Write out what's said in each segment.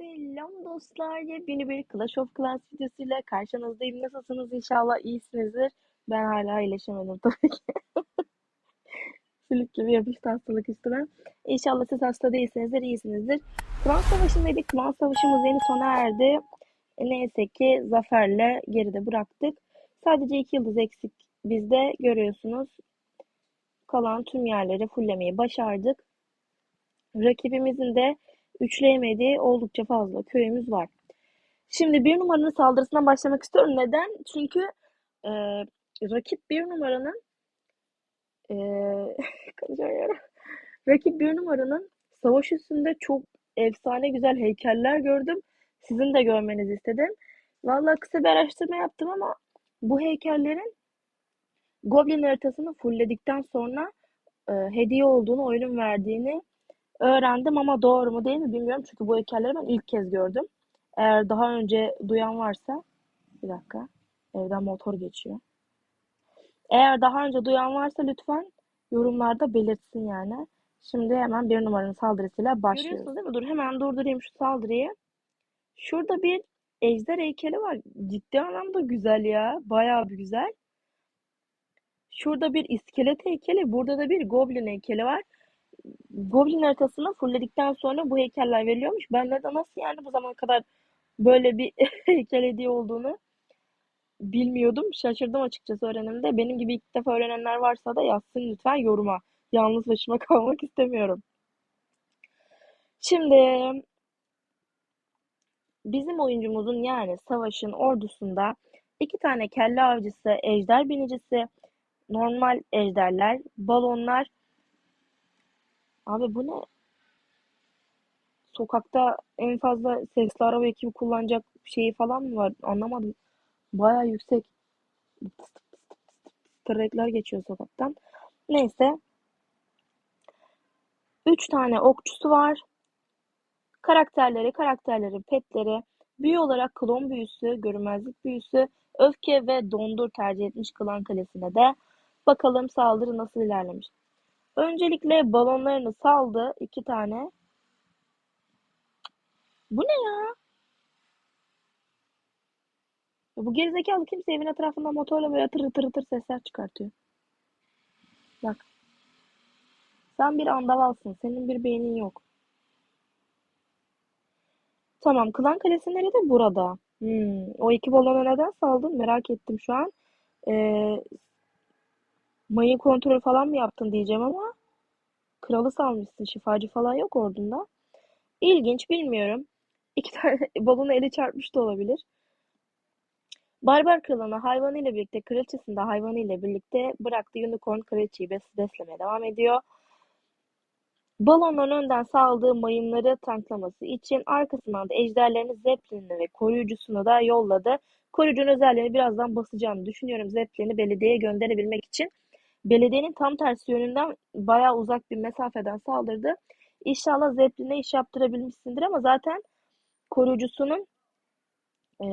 Selam dostlar. Yepyeni bir Clash of Clans videosuyla karşınızdayım. Nasılsınız? İnşallah iyisinizdir. Ben hala iyileşemedim tabii ki. Sülük gibi yapıştı hastalık üstüme. İnşallah siz hasta değilsinizdir, iyisinizdir. Klan Savaşı'ndaydık. Klan Savaşı'mız yeni sona erdi. E, neyse ki zaferle geride bıraktık. Sadece iki yıldız eksik bizde görüyorsunuz. Kalan tüm yerleri fulllemeyi başardık. Rakibimizin de üçleyemediği oldukça fazla köyümüz var. Şimdi bir numaranın saldırısından başlamak istiyorum. Neden? Çünkü e, rakip bir numaranın e. Rakip bir numaranın savaş üstünde çok efsane güzel heykeller gördüm. Sizin de görmenizi istedim. Vallahi kısa bir araştırma yaptım ama bu heykellerin Goblin haritasını fullledikten sonra e, hediye olduğunu, oyunun verdiğini öğrendim ama doğru mu değil mi bilmiyorum. Çünkü bu heykelleri ben ilk kez gördüm. Eğer daha önce duyan varsa bir dakika. Evden motor geçiyor. Eğer daha önce duyan varsa lütfen yorumlarda belirtsin yani. Şimdi hemen bir numaranın saldırısıyla başlıyoruz. Görüyorsunuz değil mi? Dur hemen durdurayım şu saldırıyı. Şurada bir ejder heykeli var. Ciddi anlamda güzel ya. Bayağı bir güzel. Şurada bir iskelet heykeli. Burada da bir goblin heykeli var. Goblin haritasını fullledikten sonra bu heykeller veriliyormuş. Ben de nasıl yani bu zamana kadar böyle bir heykel hediye olduğunu bilmiyordum. Şaşırdım açıkçası öğrenimde. Benim gibi ilk defa öğrenenler varsa da yazsın lütfen yoruma. Yalnız başıma kalmak istemiyorum. Şimdi bizim oyuncumuzun yani savaşın ordusunda iki tane kelle avcısı, ejder binicisi, normal ejderler, balonlar. Abi bu ne? Sokakta en fazla sesli araba ekibi kullanacak şeyi falan mı var? Anlamadım. Baya yüksek tırrekler geçiyor sokaktan. Neyse. Üç tane okçusu var. Karakterleri, karakterleri, petleri, büyü olarak klon büyüsü, görünmezlik büyüsü, öfke ve dondur tercih etmiş klan kalesine de. Bakalım saldırı nasıl ilerlemiş. Öncelikle balonlarını saldı. iki tane. Bu ne ya? Bu gerizekalı kimse evin etrafından motorla böyle tır tır tır sesler çıkartıyor. Bak. Sen bir andavalsın. Senin bir beynin yok. Tamam. Klan Kalesi nerede? Burada. Hmm. O iki balonu neden saldın? Merak ettim şu an. Ee, mayın kontrolü falan mı yaptın diyeceğim ama kralı salmışsın. Şifacı falan yok ordunda. İlginç. Bilmiyorum. İki tane balonu eli çarpmış da olabilir. Barbar kralını hayvanıyla birlikte, kraliçesini de hayvanıyla birlikte bıraktı. Unicorn kraliçeyi bes beslemeye devam ediyor. Balonların önden saldığı mayınları tanklaması için arkasından da ejderlerini, Zeppelin'i ve koruyucusunu da yolladı. Koruyucunun özelliğini birazdan basacağım. Düşünüyorum Zeppelin'i belediyeye gönderebilmek için. Belediyenin tam tersi yönünden bayağı uzak bir mesafeden saldırdı. İnşallah Zeppelin'e iş yaptırabilmişsindir ama zaten koruyucusunun e,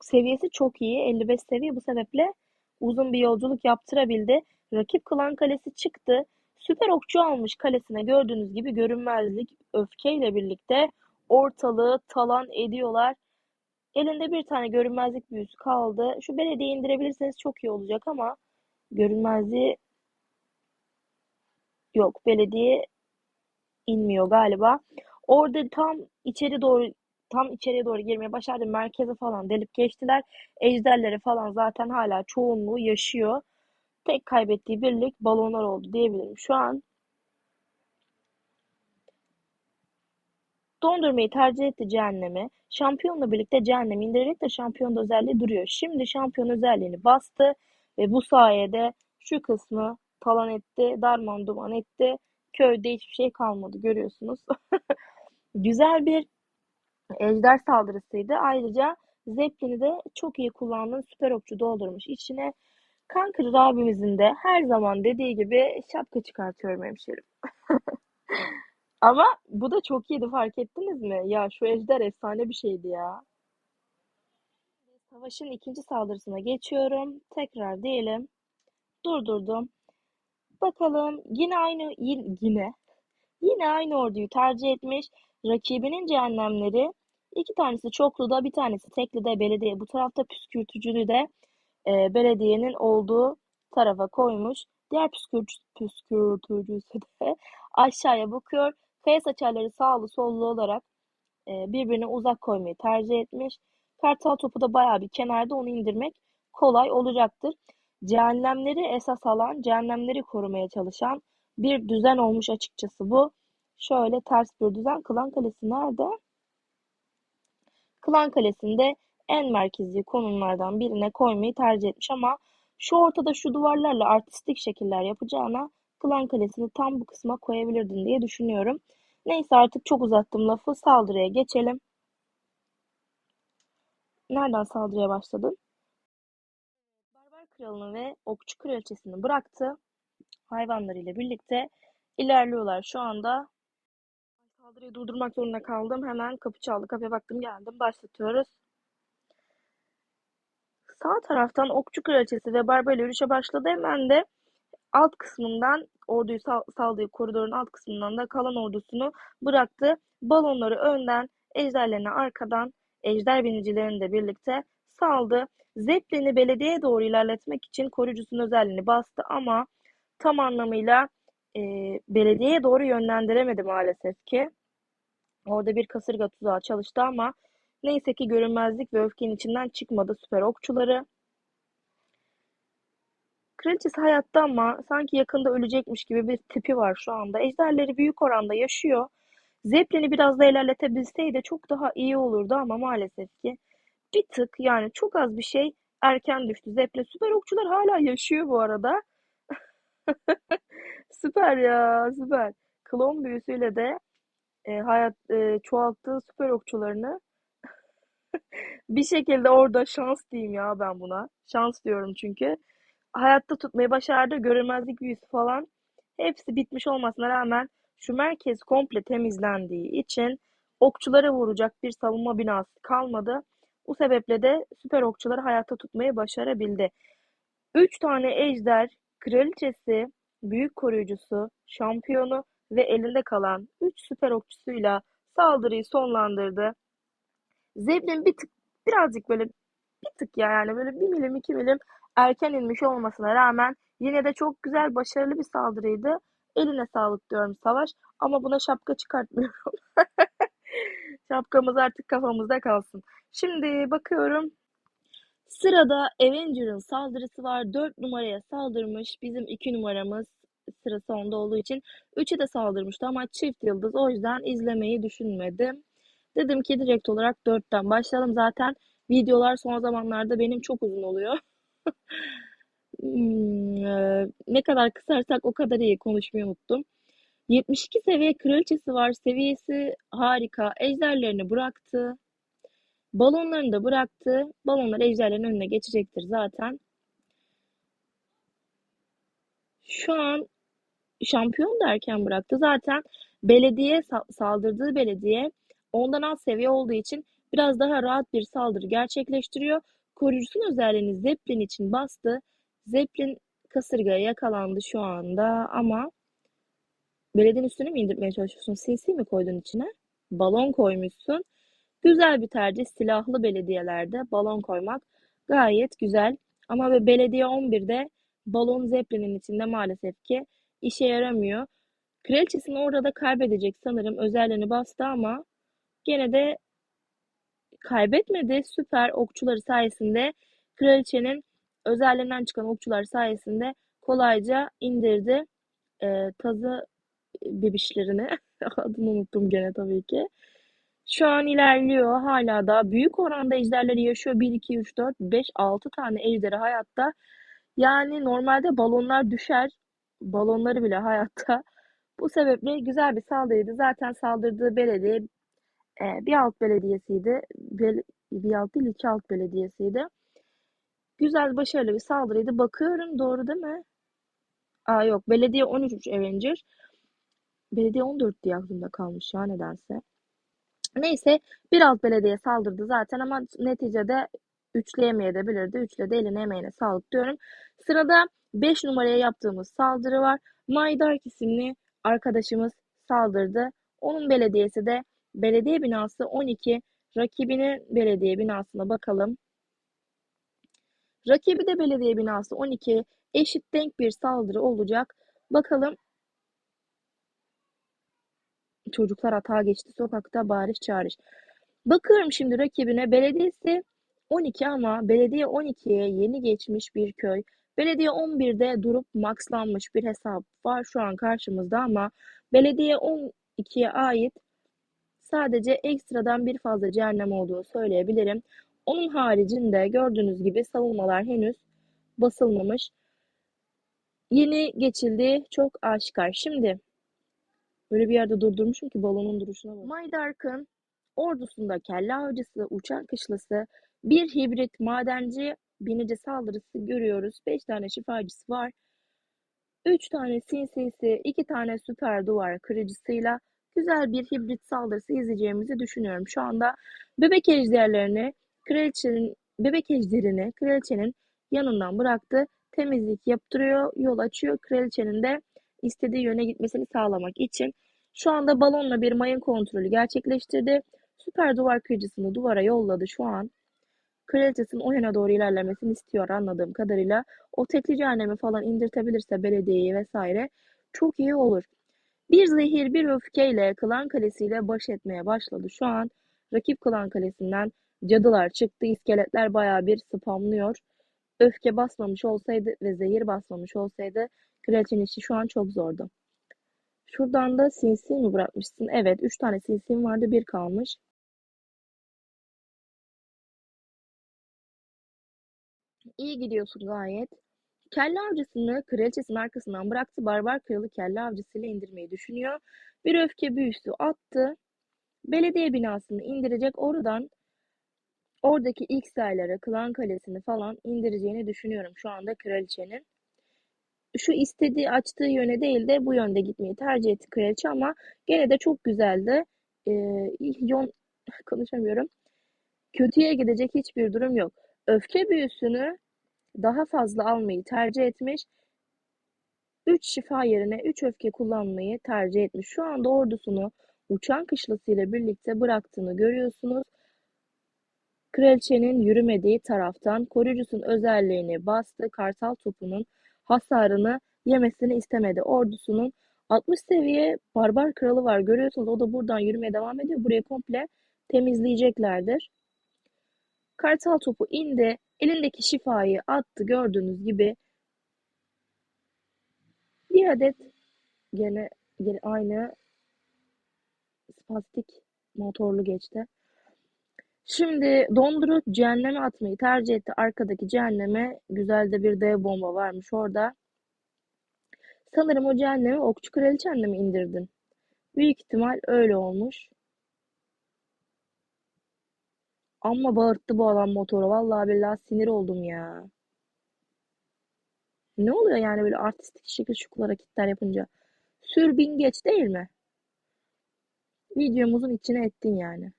seviyesi çok iyi. 55 seviye bu sebeple uzun bir yolculuk yaptırabildi. Rakip klan kalesi çıktı. Süper okçu almış kalesine gördüğünüz gibi görünmezlik öfkeyle birlikte ortalığı talan ediyorlar. Elinde bir tane görünmezlik büyüsü kaldı. Şu belediye indirebilirseniz çok iyi olacak ama görünmezliği yok. Belediye inmiyor galiba. Orada tam içeri doğru tam içeriye doğru girmeye başardı. Merkeze falan delip geçtiler. Ejderleri falan zaten hala çoğunluğu yaşıyor. Tek kaybettiği birlik balonlar oldu diyebilirim. Şu an dondurmayı tercih etti cehennemi. Şampiyonla birlikte cehennemi indirerek de şampiyon özelliği duruyor. Şimdi şampiyon özelliğini bastı ve bu sayede şu kısmı talan etti, darman duman etti. Köyde hiçbir şey kalmadı görüyorsunuz. Güzel bir ejder saldırısıydı. Ayrıca Zeppelin'i de çok iyi kullandığın süper okçu doldurmuş. İçine kan kırır abimizin de her zaman dediği gibi şapka çıkartıyorum hemşerim. Ama bu da çok iyiydi fark ettiniz mi? Ya şu ejder efsane bir şeydi ya. Savaşın ikinci saldırısına geçiyorum. Tekrar diyelim. Durdurdum. Bakalım yine aynı yine yine aynı orduyu tercih etmiş. Rakibinin cehennemleri İki tanesi çokluda, bir tanesi teklide belediye. Bu tarafta püskürtücülü de e, belediyenin olduğu tarafa koymuş. Diğer püskürt, püskürtücüsü de aşağıya bakıyor. Kaya saçarları sağlı sollu olarak e, birbirine uzak koymayı tercih etmiş. Kartal topu da bayağı bir kenarda onu indirmek kolay olacaktır. Cehennemleri esas alan, cehennemleri korumaya çalışan bir düzen olmuş açıkçası bu. Şöyle ters bir düzen. Kılan Kalesi nerede? Kılan Kalesi'nde en merkezi konumlardan birine koymayı tercih etmiş ama şu ortada şu duvarlarla artistik şekiller yapacağına Kılan Kalesi'ni tam bu kısma koyabilirdin diye düşünüyorum. Neyse artık çok uzattım lafı. Saldırıya geçelim. Nereden saldırıya başladın? Barbar kralını ve okçu kraliçesini bıraktı. Hayvanlarıyla birlikte ilerliyorlar şu anda. Saldırıyı durdurmak zorunda kaldım. Hemen kapı çaldı. Kapıya baktım geldim. Başlatıyoruz. Sağ taraftan okçu kraliçesi ve barbar yürüyüşe başladı. Hemen de alt kısmından orduyu sal saldığı koridorun alt kısmından da kalan ordusunu bıraktı. Balonları önden, ejderlerini arkadan, ejder binicilerini de birlikte saldı. Zeppelin'i belediyeye doğru ilerletmek için koruyucusunun özelliğini bastı ama tam anlamıyla e, belediyeye doğru yönlendiremedi maalesef ki. Orada bir kasırga tuzağı çalıştı ama neyse ki görünmezlik ve öfkenin içinden çıkmadı süper okçuları. Kraliçesi hayatta ama sanki yakında ölecekmiş gibi bir tipi var şu anda. Ejderleri büyük oranda yaşıyor. Zeppelin'i biraz da ilerletebilseydi çok daha iyi olurdu ama maalesef ki bir tık yani çok az bir şey erken düştü. Zeppelin süper okçular hala yaşıyor bu arada. Süper ya süper. Klon büyüsüyle de e, hayat e, çoğalttığı süper okçularını bir şekilde orada şans diyeyim ya ben buna. Şans diyorum çünkü. Hayatta tutmayı başardı. Görünmezlik büyüsü falan. Hepsi bitmiş olmasına rağmen şu merkez komple temizlendiği için okçulara vuracak bir savunma binası kalmadı. Bu sebeple de süper okçuları hayatta tutmayı başarabildi. Üç tane ejder, kraliçesi, büyük koruyucusu, şampiyonu ve elinde kalan üç süper okçusuyla saldırıyı sonlandırdı. Zeblin bir tık birazcık böyle bir tık ya yani böyle bir milim iki milim erken inmiş olmasına rağmen yine de çok güzel başarılı bir saldırıydı. Eline sağlık diyorum Savaş ama buna şapka çıkartmıyorum. Şapkamız artık kafamızda kalsın. Şimdi bakıyorum. Sırada Avenger'ın saldırısı var. 4 numaraya saldırmış. Bizim 2 numaramız sırası onda olduğu için 3'e de saldırmıştı ama çift yıldız. O yüzden izlemeyi düşünmedim. Dedim ki direkt olarak 4'ten başlayalım. Zaten videolar son zamanlarda benim çok uzun oluyor. Hmm, e, ne kadar kısarsak o kadar iyi konuşmayı unuttum. 72 seviye kraliçesi var. Seviyesi harika. Ejderlerini bıraktı. Balonlarını da bıraktı. Balonlar ejderlerin önüne geçecektir zaten. Şu an şampiyon derken bıraktı. Zaten belediye saldırdığı belediye ondan alt seviye olduğu için biraz daha rahat bir saldırı gerçekleştiriyor. Koruyucusun özelliğini Zeppelin için bastı. Zeppelin kasırgaya yakalandı şu anda ama belediyenin üstüne mi indirmeye çalışıyorsun? CC mi koydun içine? Balon koymuşsun. Güzel bir tercih. Silahlı belediyelerde balon koymak gayet güzel. Ama belediye 11'de balon Zeppelin'in içinde maalesef ki işe yaramıyor. Kraliçesini orada da kaybedecek sanırım. Özelliğini bastı ama gene de kaybetmedi. Süper okçuları sayesinde kraliçenin özelliğinden çıkan okçular sayesinde kolayca indirdi e, tazı bebişlerini. Adını unuttum gene tabii ki. Şu an ilerliyor. Hala da büyük oranda ejderleri yaşıyor. 1, 2, 3, 4, 5, 6 tane ejderi hayatta. Yani normalde balonlar düşer. Balonları bile hayatta. Bu sebeple güzel bir saldırıydı. Zaten saldırdığı belediye e, bir alt belediyesiydi. Bel bir alt değil iki alt belediyesiydi. Güzel başarılı bir saldırıydı. Bakıyorum doğru değil mi? Aa yok belediye 13 Avenger. Belediye 14 diye aklımda kalmış ya nedense. Neyse bir alt belediye saldırdı zaten ama neticede üçleyemeyebilirdi. Üçle de eline emeğine sağlık diyorum. Sırada 5 numaraya yaptığımız saldırı var. Maydark isimli arkadaşımız saldırdı. Onun belediyesi de belediye binası 12 Rakibinin belediye binasına bakalım. Rakibi de belediye binası 12. Eşit denk bir saldırı olacak. Bakalım çocuklar hata geçti sokakta bağırış çağırış. Bakıyorum şimdi rakibine belediyesi 12 ama belediye 12'ye yeni geçmiş bir köy. Belediye 11'de durup maxlanmış bir hesap var şu an karşımızda ama belediye 12'ye ait sadece ekstradan bir fazla cehennem olduğu söyleyebilirim. Onun haricinde gördüğünüz gibi savunmalar henüz basılmamış. Yeni geçildi çok aşikar. Şimdi böyle bir yerde durdurmuşum ki balonun duruşuna bak. Maydark'ın ordusunda kelle avcısı, uçan kışlası, bir hibrit madenci binici saldırısı görüyoruz. 5 tane şifacısı var. 3 tane sinsisi, 2 tane süper duvar kırıcısıyla güzel bir hibrit saldırısı izleyeceğimizi düşünüyorum. Şu anda bebek ejderlerini kraliçenin bebek ejderini kraliçenin yanından bıraktı. Temizlik yaptırıyor, yol açıyor. Kraliçenin de istediği yöne gitmesini sağlamak için şu anda balonla bir mayın kontrolü gerçekleştirdi. Süper duvar kırıcısını duvara yolladı şu an. Kraliçesinin o yöne doğru ilerlemesini istiyor anladığım kadarıyla. O tekli cehennemi falan indirtebilirse belediyeyi vesaire çok iyi olur. Bir zehir bir öfkeyle Klan Kalesi'yle baş etmeye başladı. Şu an rakip Klan Kalesi'nden cadılar çıktı. İskeletler baya bir spamlıyor. Öfke basmamış olsaydı ve zehir basmamış olsaydı kraliçenin işi şu an çok zordu. Şuradan da sinsi mi bırakmışsın? Evet, üç tane sinsim vardı, bir kalmış. İyi gidiyorsun gayet. Kelle avcısını kraliçesinin arkasından bıraktı. Barbar kralı kelle avcısıyla indirmeyi düşünüyor. Bir öfke büyüsü attı. Belediye binasını indirecek. Oradan oradaki ilk sayıları, klan kalesini falan indireceğini düşünüyorum şu anda kraliçenin. Şu istediği açtığı yöne değil de bu yönde gitmeyi tercih etti kraliçe ama gene de çok güzeldi. Ee, yon konuşamıyorum. Kötüye gidecek hiçbir durum yok. Öfke büyüsünü daha fazla almayı tercih etmiş. 3 şifa yerine 3 öfke kullanmayı tercih etmiş. Şu anda ordusunu uçan kışlasıyla birlikte bıraktığını görüyorsunuz. Kraliçenin yürümediği taraftan koruyucusun özelliğini bastı. Kartal topunun hasarını yemesini istemedi. Ordusunun 60 seviye barbar kralı var. Görüyorsunuz o da buradan yürümeye devam ediyor. Burayı komple temizleyeceklerdir. Kartal topu indi. Elindeki şifayı attı gördüğünüz gibi. Bir adet gene, gene aynı spastik motorlu geçti. Şimdi dondurup cehenneme atmayı tercih etti. Arkadaki cehenneme güzel de bir dev bomba varmış orada. Sanırım o cehennemi okçu kraliçenle mi indirdin? Büyük ihtimal öyle olmuş. Amma bağırttı bu adam motoru. Vallahi billahi sinir oldum ya. Ne oluyor yani böyle artistik şekil şukul hareketler yapınca? Sür bin geç değil mi? Videomuzun içine ettin yani.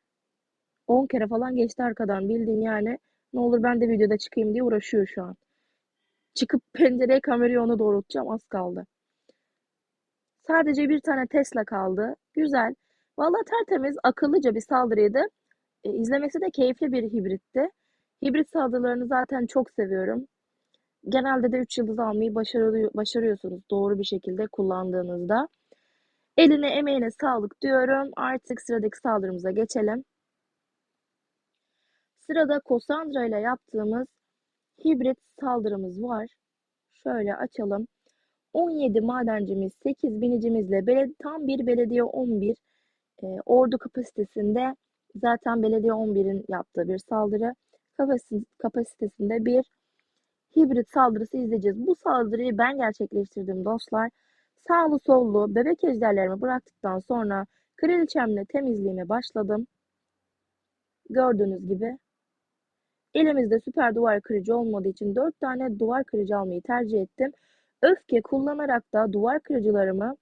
10 kere falan geçti arkadan bildiğin yani. Ne olur ben de videoda çıkayım diye uğraşıyor şu an. Çıkıp pencereye kamerayı ona doğrultacağım az kaldı. Sadece bir tane Tesla kaldı. Güzel. Vallahi tertemiz, akıllıca bir saldırıydı. E, izlemesi de keyifli bir hibritti. Hibrit saldırılarını zaten çok seviyorum. Genelde de 3 yıldız almayı başarıyor, başarıyorsunuz doğru bir şekilde kullandığınızda. Eline emeğine sağlık diyorum. Artık sıradaki saldırımıza geçelim. Sırada Cassandra ile yaptığımız hibrit saldırımız var. Şöyle açalım. 17 madencimiz, 8 binicimizle tam bir belediye 11 e, ordu kapasitesinde zaten belediye 11'in yaptığı bir saldırı kapasitesinde bir hibrit saldırısı izleyeceğiz. Bu saldırıyı ben gerçekleştirdim dostlar. Sağlı sollu bebek ejderlerimi bıraktıktan sonra kraliçemle temizliğime başladım. Gördüğünüz gibi elimizde süper duvar kırıcı olmadığı için 4 tane duvar kırıcı almayı tercih ettim. Öfke kullanarak da duvar kırıcılarımı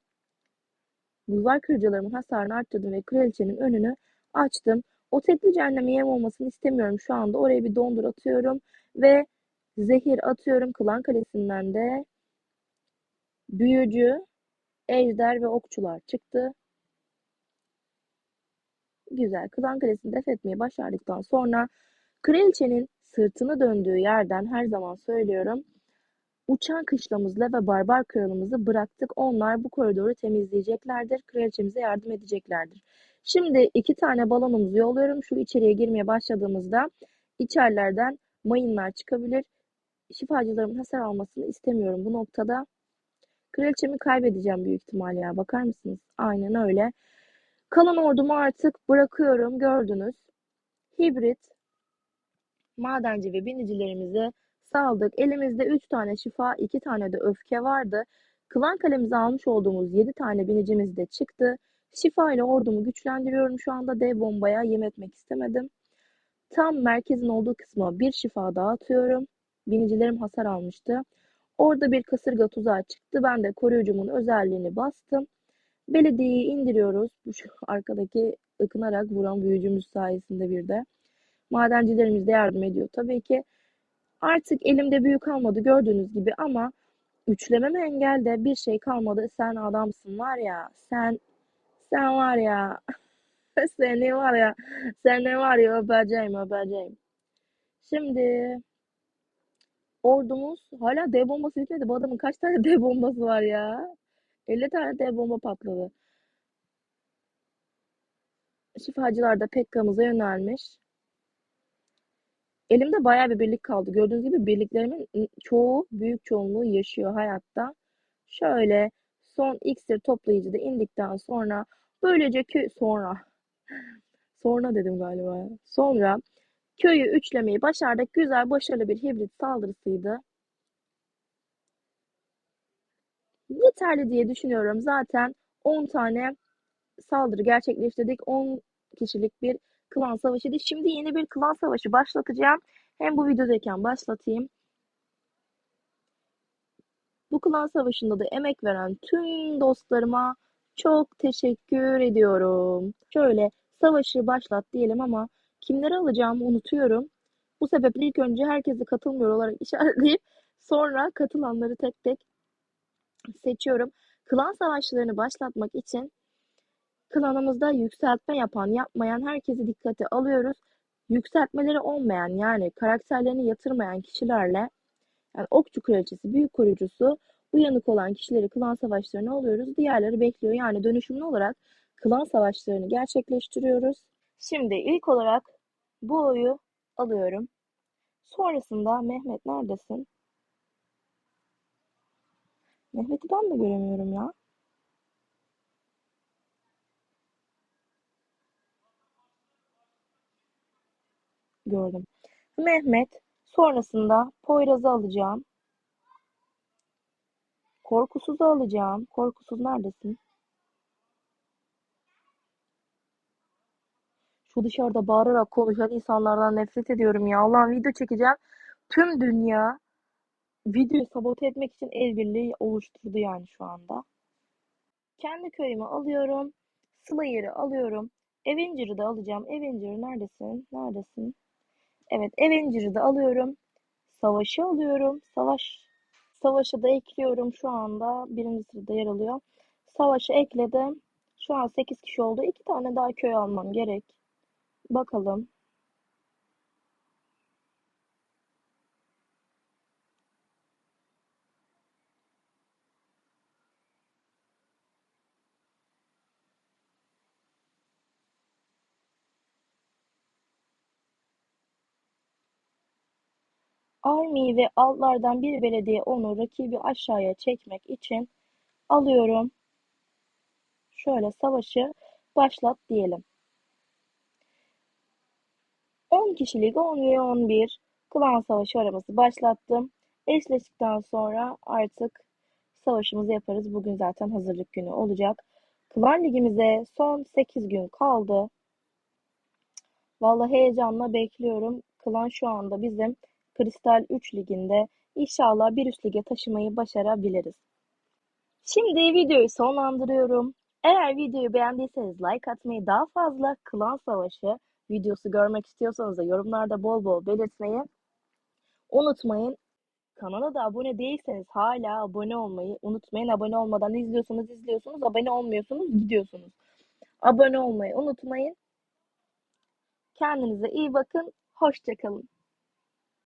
duvar kırıcılarımın hasarını arttırdım ve kraliçenin önünü açtım. O tekli cehenneme yem olmasını istemiyorum şu anda. Oraya bir dondur atıyorum ve zehir atıyorum. Klan Kalesi'nden de büyücü, ejder ve okçular çıktı. Güzel. Klan Kalesi'ni def etmeyi başardıktan sonra kraliçenin sırtını döndüğü yerden her zaman söylüyorum. Uçan kışlamızla ve barbar kralımızı bıraktık. Onlar bu koridoru temizleyeceklerdir. Kraliçemize yardım edeceklerdir. Şimdi iki tane balonumuzu yolluyorum. Şu içeriye girmeye başladığımızda içerilerden mayınlar çıkabilir. Şifacılarımın hasar almasını istemiyorum bu noktada. Kraliçemi kaybedeceğim büyük ihtimal ya. Bakar mısınız? Aynen öyle. Kalan ordumu artık bırakıyorum. Gördünüz. Hibrit madenci ve binicilerimizi saldık. Elimizde 3 tane şifa, 2 tane de öfke vardı. Klan kalemize almış olduğumuz 7 tane binicimiz de çıktı. Şifa ile ordumu güçlendiriyorum şu anda. Dev bombaya yem etmek istemedim. Tam merkezin olduğu kısma bir şifa daha atıyorum. Binicilerim hasar almıştı. Orada bir kasırga tuzağı çıktı. Ben de koruyucumun özelliğini bastım. Belediyeyi indiriyoruz. Şu arkadaki ıkınarak vuran büyücümüz sayesinde bir de. Madencilerimiz de yardım ediyor tabii ki. Artık elimde büyük kalmadı gördüğünüz gibi ama üçlememe engelde bir şey kalmadı. Sen adamsın var ya. Sen sen var ya. Seni var ya. Seni var ya öpeceğim öpeceğim. Şimdi ordumuz hala dev bombası bitmedi. Bu adamın kaç tane dev bombası var ya? 50 tane dev bomba patladı. Şifacılar da Pekka'mıza yönelmiş. Elimde bayağı bir birlik kaldı. Gördüğünüz gibi birliklerimin çoğu, büyük çoğunluğu yaşıyor hayatta. Şöyle son iksir toplayıcı da indikten sonra böylece köy sonra sonra dedim galiba. Sonra köyü üçlemeyi başardık. Güzel başarılı bir hibrit saldırısıydı. Yeterli diye düşünüyorum. Zaten 10 tane saldırı gerçekleştirdik. 10 kişilik bir klan savaşıydı. Şimdi yeni bir klan savaşı başlatacağım. Hem bu videodayken başlatayım. Bu klan savaşında da emek veren tüm dostlarıma çok teşekkür ediyorum. Şöyle savaşı başlat diyelim ama kimleri alacağımı unutuyorum. Bu sebeple ilk önce herkesi katılmıyor olarak işaretleyip sonra katılanları tek tek seçiyorum. Klan savaşlarını başlatmak için klanımızda yükseltme yapan, yapmayan herkesi dikkate alıyoruz. Yükseltmeleri olmayan yani karakterlerini yatırmayan kişilerle yani okçu kraliçesi, büyük koruyucusu uyanık olan kişileri klan savaşlarına alıyoruz. Diğerleri bekliyor. Yani dönüşümlü olarak klan savaşlarını gerçekleştiriyoruz. Şimdi ilk olarak bu oyu alıyorum. Sonrasında Mehmet neredesin? Mehmet'i ben de göremiyorum ya. Gördüm. Mehmet sonrasında Poyraz'ı alacağım. Korkusuz'u alacağım. Korkusuz neredesin? Şu dışarıda bağırarak konuşan insanlardan nefret ediyorum ya. Allah'ım video çekeceğim. Tüm dünya videoyu sabote etmek için el birliği oluşturdu yani şu anda. Kendi köyümü alıyorum. Slayer'ı alıyorum. Avenger'ı da alacağım. Avenger neredesin? Neredesin? Evet Avenger'ı da alıyorum. Savaşı alıyorum. Savaş Savaşı da ekliyorum şu anda. Birinci sırada yer alıyor. Savaşı ekledim. Şu an 8 kişi oldu. 2 tane daha köy almam gerek. Bakalım. Army ve altlardan bir belediye onu rakibi aşağıya çekmek için alıyorum. Şöyle savaşı başlat diyelim. 10 kişilik 10 ve 11 klan savaşı araması başlattım. Eşleştikten sonra artık savaşımızı yaparız. Bugün zaten hazırlık günü olacak. Klan ligimize son 8 gün kaldı. Vallahi heyecanla bekliyorum. Klan şu anda bizim Kristal 3 liginde inşallah bir üst lige taşımayı başarabiliriz. Şimdi videoyu sonlandırıyorum. Eğer videoyu beğendiyseniz like atmayı, daha fazla klan savaşı videosu görmek istiyorsanız da yorumlarda bol bol belirtmeyi unutmayın. Kanala da abone değilseniz hala abone olmayı unutmayın. Abone olmadan izliyorsunuz izliyorsunuz, abone olmuyorsunuz gidiyorsunuz. Abone olmayı unutmayın. Kendinize iyi bakın. Hoşça kalın.